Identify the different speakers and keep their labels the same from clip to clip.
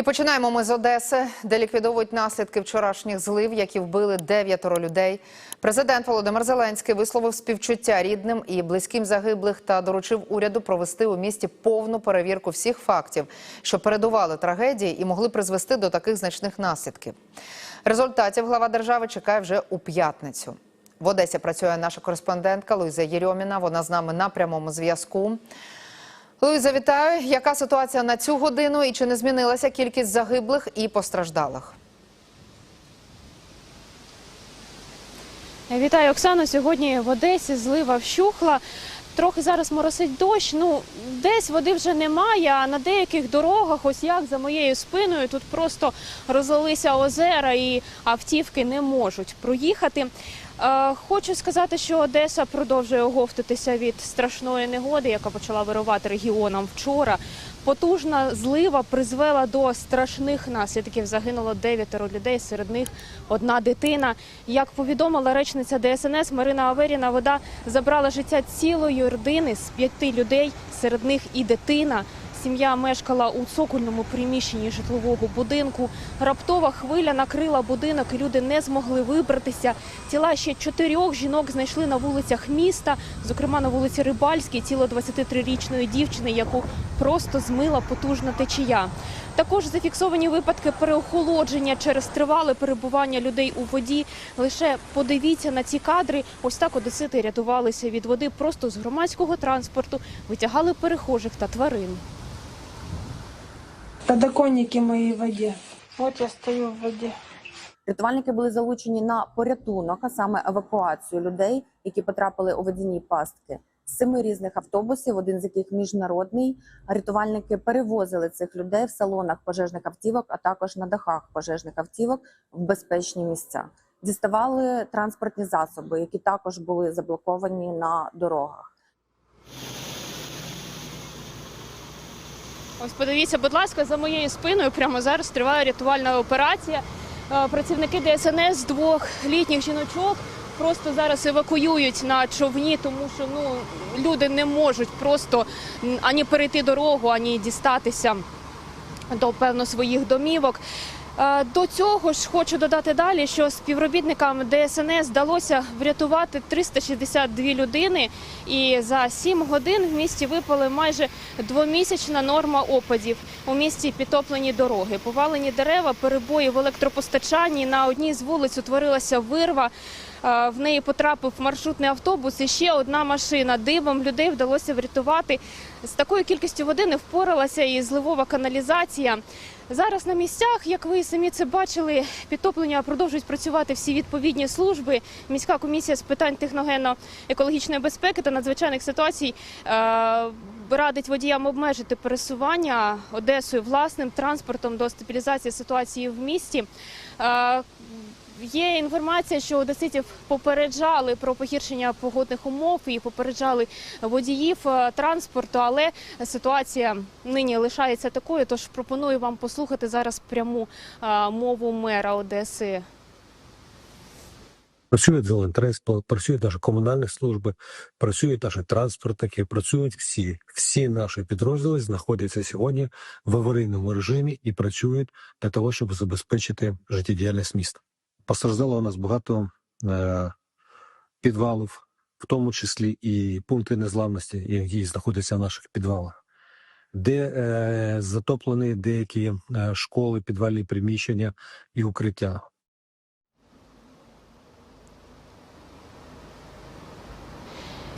Speaker 1: І починаємо ми з Одеси, де ліквідовують наслідки вчорашніх злив, які вбили дев'ятеро людей. Президент Володимир Зеленський висловив співчуття рідним і близьким загиблих та доручив уряду провести у місті повну перевірку всіх фактів, що передували трагедії і могли призвести до таких значних наслідків. Результатів глава держави чекає вже у п'ятницю. В Одесі працює наша кореспондентка Луїза Єрьоміна. Вона з нами на прямому зв'язку. Луїза, вітаю. Яка ситуація на цю годину і чи не змінилася кількість загиблих і постраждалих?
Speaker 2: Вітаю, Оксано. Сьогодні в Одесі злива вщухла. Трохи зараз моросить дощ. Ну десь води вже немає. А на деяких дорогах, ось як за моєю спиною, тут просто розлилися озера і автівки не можуть проїхати. Е, Хочу сказати, що Одеса продовжує оговтатися від страшної негоди, яка почала вирувати регіоном вчора. Потужна злива призвела до страшних наслідків. Загинуло дев'ятеро людей, серед них одна дитина. Як повідомила речниця ДСНС Марина Аверіна, вода забрала життя цілої родини з п'яти людей, серед них і дитина. Сім'я мешкала у цокольному приміщенні житлового будинку. Раптова хвиля накрила будинок, люди не змогли вибратися. Тіла ще чотирьох жінок знайшли на вулицях міста, зокрема на вулиці Рибальській, тіло 23-річної дівчини, яку просто змила потужна течія. Також зафіксовані випадки переохолодження через тривале перебування людей у воді. Лише подивіться на ці кадри. Ось так одесити рятувалися від води просто з громадського транспорту, витягали перехожих та тварин.
Speaker 3: Подоконники мои в воде. Вот я стою в воде.
Speaker 4: Рятувальники були залучені на порятунок, а саме евакуацію людей, які потрапили у водяні пастки. Семи різних автобусів, один з яких міжнародний. Рятувальники перевозили цих людей в салонах пожежних автівок, а також на дахах пожежних автівок в безпечні місця. Діставали транспортні засоби, які також були заблоковані на дорогах.
Speaker 2: Ось подивіться, будь ласка, за моєю спиною прямо зараз триває рятувальна операція. Е, Працівники ДСНС двох літніх жіночок просто зараз евакуюють на човні, тому що ну люди не можуть просто ані перейти дорогу, ані дістатися до певно своїх домівок. Е, До цього ж хочу додати далі, що співробітникам ДСНС вдалося врятувати 362 людини, і за 7 годин в місті випали майже двомісячна норма опадів. У місті підтоплені дороги, повалені дерева, перебої в електропостачанні. На одній з вулиць утворилася вирва. Е, В неї потрапив маршрутний автобус і ще одна машина. Дивом людей вдалося врятувати. З такою кількістю води не впоралася і зливова каналізація. Зараз на місцях, як ви самі це бачили, підтоплення продовжують працювати всі відповідні служби. Міська комісія з питань техногенно-екологічної безпеки та надзвичайних ситуацій е, радить водіям обмежити пересування Одесою власним транспортом до стабілізації ситуації в місті. Е, Є інформація, що одеситів попереджали про погіршення погодних умов і попереджали водіїв е, транспорту, але ситуація нині лишається такою. Тож пропоную вам послухати зараз пряму е, мову мера Одеси.
Speaker 5: Працюють Зелентрес, працюють наші комунальні служби, працюють наші транспортники, працюють всі. Всі наші підрозділи знаходяться сьогодні в аварійному режимі і працюють для того, щоб забезпечити життєдіяльність міста. Постраждало у нас багато е, підвалів, в тому числі і пункти незламності, які знаходяться в наших підвалах, де е, затоплені деякі е, школи, підвальні приміщення і укриття.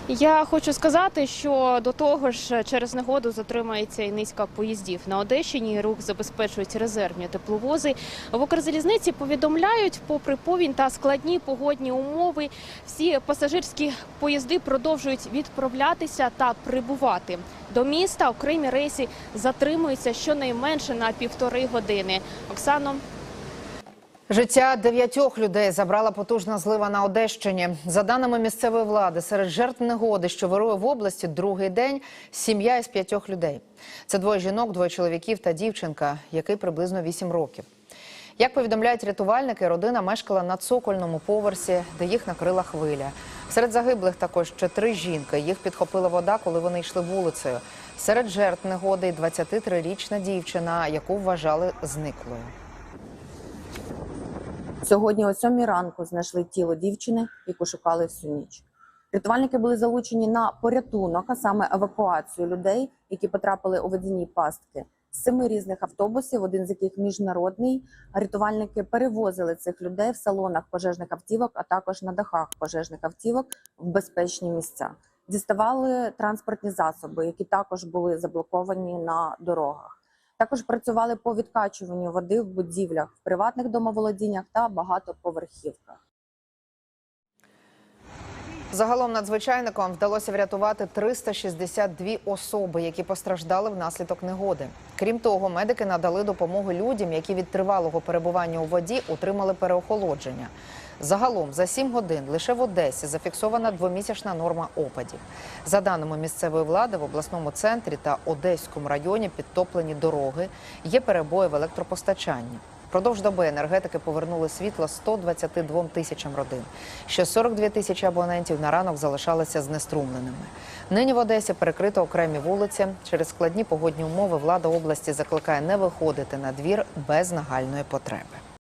Speaker 2: Я хочу сказати, що до того ж через негоду затримається і низка поїздів на Одещині. Рух забезпечують резервні тепловози. В Укрзалізниці повідомляють, попри повінь та складні погодні умови, всі пасажирські поїзди продовжують відправлятися та прибувати до міста. Окремі рейси затримуються щонайменше на півтори години. Оксано.
Speaker 1: Життя дев'ятьох людей забрала потужна злива на Одещині. За даними місцевої влади, серед жертв негоди, що вирує в області другий день, сім'я із п'ятьох людей. Це двоє жінок, двоє чоловіків та дівчинка, який приблизно вісім років. Як повідомляють рятувальники, родина мешкала на цокольному поверсі, де їх накрила хвиля. Серед загиблих також ще три жінки. Їх підхопила вода, коли вони йшли вулицею. Серед жертв негоди 23-річна дівчина, яку вважали зниклою.
Speaker 4: Сьогодні о сьомій ранку знайшли тіло дівчини, яку шукали всю ніч. Рятувальники були залучені на порятунок, а саме евакуацію людей, які потрапили у водяні пастки з семи різних автобусів, один з яких міжнародний. Рятувальники перевозили цих людей в салонах пожежних автівок, а також на дахах пожежних автівок в безпечні місця. Діставали транспортні засоби, які також були заблоковані на дорогах. Також працювали по відкачуванню води в будівлях, в приватних домоволодіннях та багатоповерхівках.
Speaker 1: Загалом надзвичайникам вдалося врятувати 362 особи, які постраждали внаслідок негоди. Крім того, медики надали допомогу людям, які від тривалого перебування у воді отримали переохолодження. Загалом за 7 годин лише в Одесі зафіксована двомісячна норма опадів. За даними місцевої влади, в обласному центрі та Одеському районі підтоплені дороги, є перебої в електропостачанні. Продовж доби енергетики повернули світло 122 тисячам родин. Ще 42 тисячі абонентів на ранок залишалися знеструмленими. Нині в Одесі перекрито окремі вулиці. Через складні погодні умови влада області закликає не виходити на двір без нагальної потреби.